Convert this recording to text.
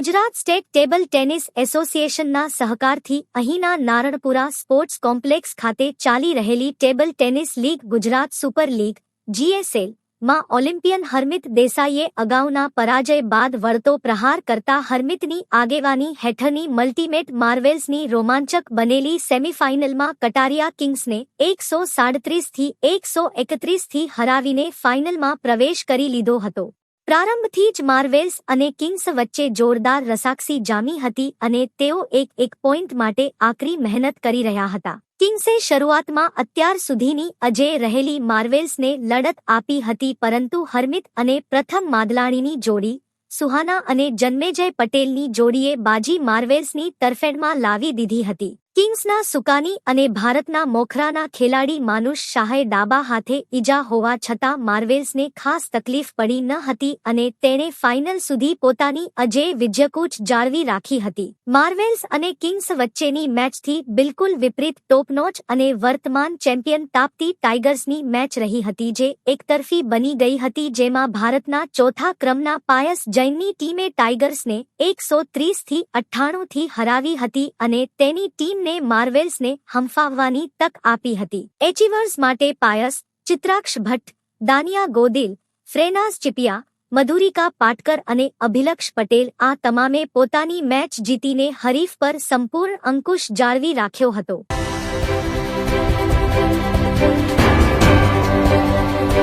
Gujarat state table tennis એસોસિએશનના સહકારથી અહીંના નારણપુરા સ્પોર્ટ્સ કોમ્પ્લેક્સ ખાતે ચાલી રહેલી table tennis league Gujarat super league, GSL, માં ઓલિમ્પિયન હરમિત દેસાઈએ અગાઉના પરાજય બાદ વળતો પ્રહાર કરતા હરમિતની આગેવાની હેઠળની મલ્ટીમેટ માર્વેલ્સની રોમાંચક બનેલી સેમીફાઇનલમાં કટારિયા કિંગ્સને એકસો સાડત્રીસથી એકસો એકત્રીસથી હરાવીને ફાઇનલમાં પ્રવેશ કરી લીધો હતો. પ્રારંભથી જ માર્વેલ્સ અને કિંગ્સ વચ્ચે જોરદાર રસાક્ષી જામી હતી અને તેઓ એક એક પોઈન્ટ માટે આકરી મહેનત કરી રહ્યા હતા. કિંગ્સે શરૂઆતમાં અત્યાર સુધીની અજે રહેલી માર્વેલ્સને લડત આપી હતી પરંતુ હરમિત અને પ્રથમ માદલાણીની જોડી, સુહાના અને જન્મેજય પટેલની જોડીએ બાજી માર્વેલ્સની તરફેણમાં લાવી દીધી હતી. કિંગ્સના સુકાની અને ભારતના મોખરાના ખેલાડી માનુષ શાહે ડાબા હાથે ઈજા હોવા છતાં માર્વેલ્સને ખાસ તકલીફ પડી ન હતી અને તેણે ફાઇનલ સુધી પોતાની અજેય વિજયકૂચ જાળવી રાખી હતી. માર્વેલ્સ અને કિંગ્સ વચ્ચેની મેચથી બિલકુલ વિપરીત ટોપનોચ અને વર્તમાન ચેમ્પિયન તાપતી ટાઇગર્સની મેચ રહી હતી જે એકતરફી બની ગઈ હતી જેમાં ભારતના ચોથા ક્રમના પાયસ જૈનની ટીમે ટાઇગર્સને એકસો ત્રીસથી અઠ્ઠાણુંથી હરાવી હતી અને તેની ટીમ ટીમને માર્વેલ્સને હંફાવવાની તક આપી હતી. એચિવર્સ માટે પાયસ, ચિત્રાક્ષ ભટ્ટ, દાનિયા ગોદિલ, ફ્રેનાસ ચિપિયા, મધુરિકા પાટકર અને અભિલક્ષ પટેલ આ તમામે પોતાની મેચ જીતીને હરીફ પર સંપૂર્ણ અંકુશ જાળવી રાખ્યો હતો.